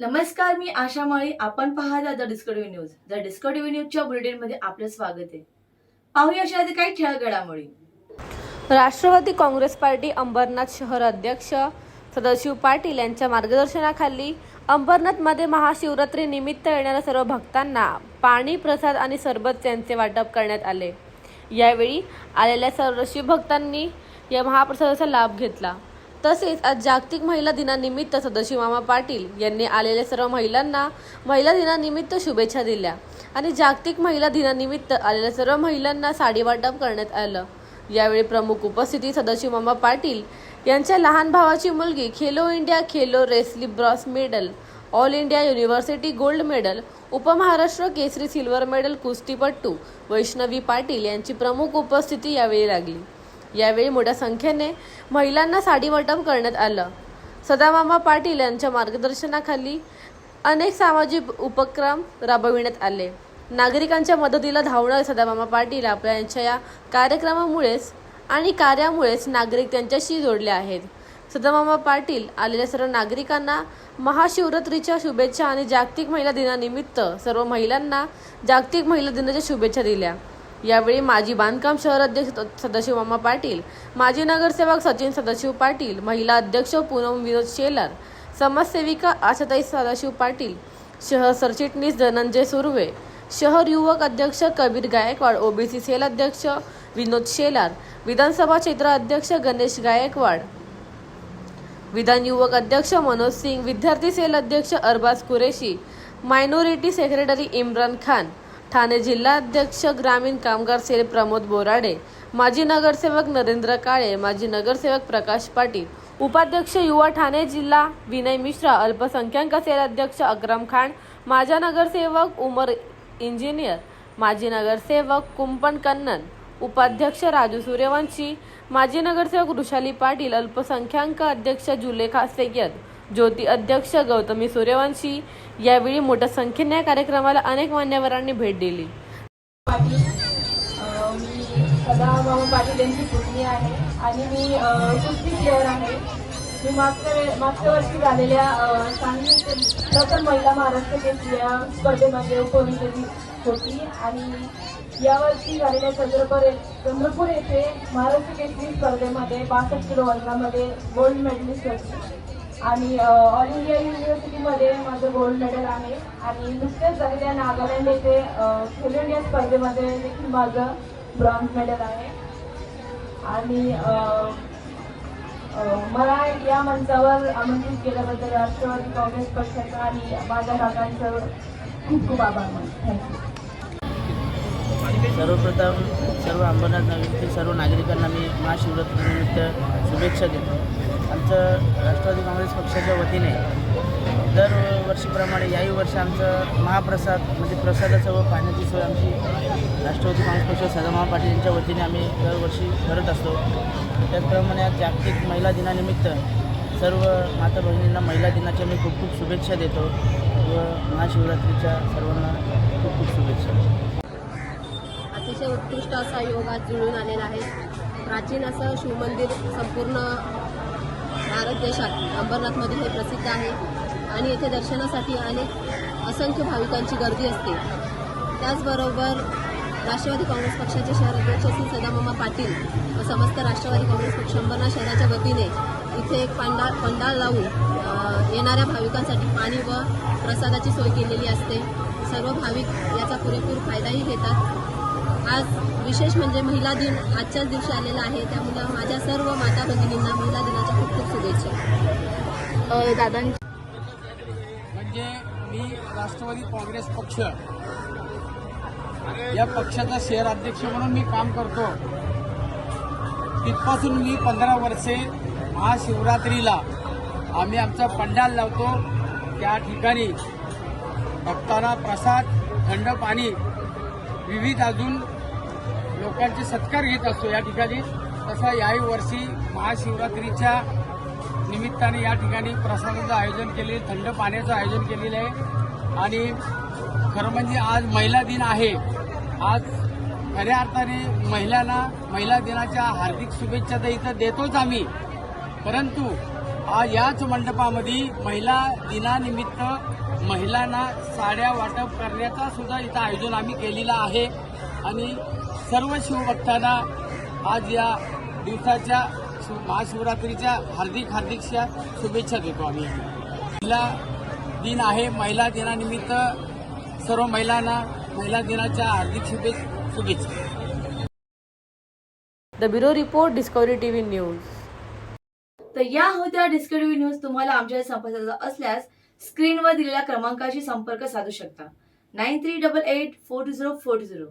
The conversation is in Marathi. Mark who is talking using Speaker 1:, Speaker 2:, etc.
Speaker 1: नमस्कार मी आशा माळी. आपण पाहता the Discovery news. The Discovery न्यूजच्या बुलेटिनमध्ये आपलं स्वागत आहे. पाहूया अशा काही ठळक घडामोडी
Speaker 2: राष्ट्रवादी काँग्रेस पार्टी अंबरनाथ शहर अध्यक्ष सदाशिव पाटील यांच्या मार्गदर्शनाखाली अंबरनाथमध्ये महाशिवरात्री निमित्त येणाऱ्या सर्व भक्तांना पाणी प्रसाद आणि सरबत यांचे वाटप करण्यात आले. यावेळी आलेल्या सर्व शिवभक्तांनी या महाप्रसादाचा लाभ घेतला. तसेच आज जागतिक महिला दिनानिमित्त सदाशिव मामा पाटील यांनी आलेल्या सर्व महिलांना महिला दिनानिमित्त शुभेच्छा दिल्या. आणि जागतिक महिला दिनानिमित्त आलेल्या सर्व महिलांना साडी वाटप करण्यात आलं. यावेळी प्रमुख उपस्थिती सदाशिव मामा पाटील यांच्या लहान भावाची मुलगी Khelo India Khelo wrestling bronze medal all India university gold medal उपमहाराष्ट्र Kesari silver medal कुस्तीपट्टू वैष्णवी पाटील यांची प्रमुख उपस्थिती यावेळी लागली. यावेळी मोठ्या संख्येने महिलांना साडी वाटप करण्यात आलं. सदामामा पाटील यांच्या मार्गदर्शनाखाली अनेक सामाजिक उपक्रम राबविण्यात आले. नागरिकांच्या मदतीला धावणारे सदामामा पाटील आपल्या यांच्या या कार्यक्रमामुळेच आणि कार्यामुळेच नागरिक त्यांच्याशी जोडले आहेत. सदामामा पाटील आलेल्या सर्व नागरिकांना महाशिवरात्रीच्या शुभेच्छा आणि जागतिक महिला दिनानिमित्त सर्व महिलांना जागतिक महिला दिनाच्या शुभेच्छा दिल्या. यावेळी माजी बांधकाम शहर अध्यक्ष सदाशिव मामा पाटील माजी नगरसेवक सचिन सदाशिव पाटील महिला अध्यक्ष पूनम विनोद शेलार समाजसेविका आशाताई सदाशिव पाटील शहर सरचिटणीस धनंजय सुर्वे शहर युवक अध्यक्ष कबीर गायकवाड ओबीसी सेल अध्यक्ष विनोद शेलार विधानसभा क्षेत्र अध्यक्ष गणेश गायकवाड विधान युवक अध्यक्ष मनोज सिंग विद्यार्थी सेल अध्यक्ष अरबाज कुरेशी मायनॉरिटी सेक्रेटरी इम्रान खान ठाणे जिल्हाध्यक्ष ग्रामीण कामगार सेल प्रमोद बोराडे माजी नगरसेवक नरेंद्र काळे माजी नगरसेवक प्रकाश पाटील उपाध्यक्ष युवा ठाणे जिल्हा विनय मिश्रा अल्पसंख्याक सेल अध्यक्ष अक्रम खान माझा नगरसेवक उमर इंजिनियर माजी नगरसेवक कुंपण कन्नन उपाध्यक्ष राजू सूर्यवंशी माजी नगरसेवक वृषाली पाटील अल्पसंख्याक अध्यक्ष जुलेखा सय्यद ज्योती अध्यक्ष गौतमी सूर्यवंशी यावेळी मोठ्या संख्येने या कार्यक्रमाला अनेक मान्यवरांनी भेट दिली.
Speaker 3: पाटील पाटील यांची पुतणी आहे आणि मी कुस्ती प्लेअर आहे. मी मागच्या मागच्या वर्षी झालेल्या सांगली प्रथम महिला महाराष्ट्र केसरी या स्पर्धेमध्ये उपविजेती होती आणि यावर्षी झालेल्या चंद्रपूर चंद्रपूर येथे महाराष्ट्र केसरी स्पर्धेमध्ये बासष्ट किलो वर्गामध्ये गोल्ड मेडलिस्ट होती. आणि ऑल इंडिया युनिव्हर्सिटीमध्ये माझं गोल्ड मेडल आहे. आणि नुकत्याच झालेल्या नागालँड येथे खेलो इंडिया स्पर्धेमध्ये देखील माझं ब्रॉन्झ मेडल आहे. आणि मला या मंचावर आमंत्रित केल्याबद्दल राष्ट्रवादी काँग्रेस पक्षाचा आणि माझ्या काकांचं खूप खूप आभार मानतो. थँक्यू
Speaker 4: सर्वप्रथम सर्व अंबरनाथ नगरीतील सर्व नागरिकांना मी महाशिवरात्रीनिमित्त शुभेच्छा देतो. आमचं राष्ट्रवादी काँग्रेस पक्षाच्या वतीने दरवर्षीप्रमाणे याही वर्षी आमचं महाप्रसाद म्हणजे प्रसादाचं व पाण्याची सोय आमची राष्ट्रवादी काँग्रेस पक्ष सदामामा पाटील यांच्या वतीने आम्ही दरवर्षी करत असतो. त्याचप्रमाणे आज जागतिक महिला दिनानिमित्त सर्व माता भगिनींना महिला दिनाच्या मी खूप खूप शुभेच्छा देतो व महाशिवरात्रीच्या सर्वांना खूप खूप शुभेच्छा
Speaker 5: अतिशय उत्कृष्ट असा योग आज जुळून आलेला आहे. प्राचीन असं शिवमंदिर संपूर्ण भारत देशात अंबरनाथमध्ये हे प्रसिद्ध आहे. आणि येथे दर्शनासाठी अनेक असंख्य भाविकांची गर्दी असते. त्याचबरोबर राष्ट्रवादी काँग्रेस पक्षाचे शहर अध्यक्ष श्री सदामामा पाटील व समस्त राष्ट्रवादी काँग्रेस पक्ष अंबरनाथ शहराच्या वतीने इथे एक पंडाळ पंडाळ लावून येणाऱ्या भाविकांसाठी पाणी व प्रसादाची सोय केलेली असते. सर्व भाविक याचा पुरेपूर फायदाही घेतात. आज विशेष म्हणजे महिला दिन आजच्याच दिवशी आलेला आहे. त्यामुळे माझ्या सर्व माता भगिनींना महिला दिनाच्या खूप खूप शुभेच्छा. दादा
Speaker 6: म्हणजे मी राष्ट्रवादी काँग्रेस पक्ष या पक्षाचा शहर अध्यक्ष म्हणून मी काम करतो. तिथपासून मी पंधरा वर्षे महाशिवरात्रीला आम्ही आमचा पंडाल लावतो. त्या ठिकाणी भक्तांना प्रसाद थंड पाणी विविध अजून त्यांचे सत्कार घेत असतो. या ठिकाणी तसा याही वर्षी महाशिवरात्रीच्या निमित्ताने या ठिकाणी प्रसादाचं आयोजन केले थंड पाण्याचं आयोजन केलेलं आहे. आणि खरं म्हणजे आज महिला दिन आहे. आज खऱ्या अर्थाने महिलांना महिला दिनाच्या हार्दिक शुभेच्छा तर इथं देतोच आम्ही. परंतु आज याच मंडपामध्ये महिला दिनानिमित्त महिलांना साड्या वाटप करण्याचा सुद्धा इथं आयोजन आम्ही केलेलं आहे. आणि सर्व शिवभक्तांना आज या दिवसाच्या महाशिवरात्रीच्या हार्दिक हार्दिकशा शुभेच्छा देतो आम्ही. महिला दिन आहे. महिला दिनानिमित्त सर्व महिलांना महिला दिनाच्या हार्दिक शुभे शुभेच्छा.
Speaker 2: The bureau report Discovery TV news.
Speaker 1: तर या होत्या डिस्कवरी न्यूज तुम्हाला आमच्या संपर्काचा असल्यास स्क्रीनवर दिलेल्या क्रमांकाशी संपर्क साधू शकता. Nine three double eight four two zero four two zero.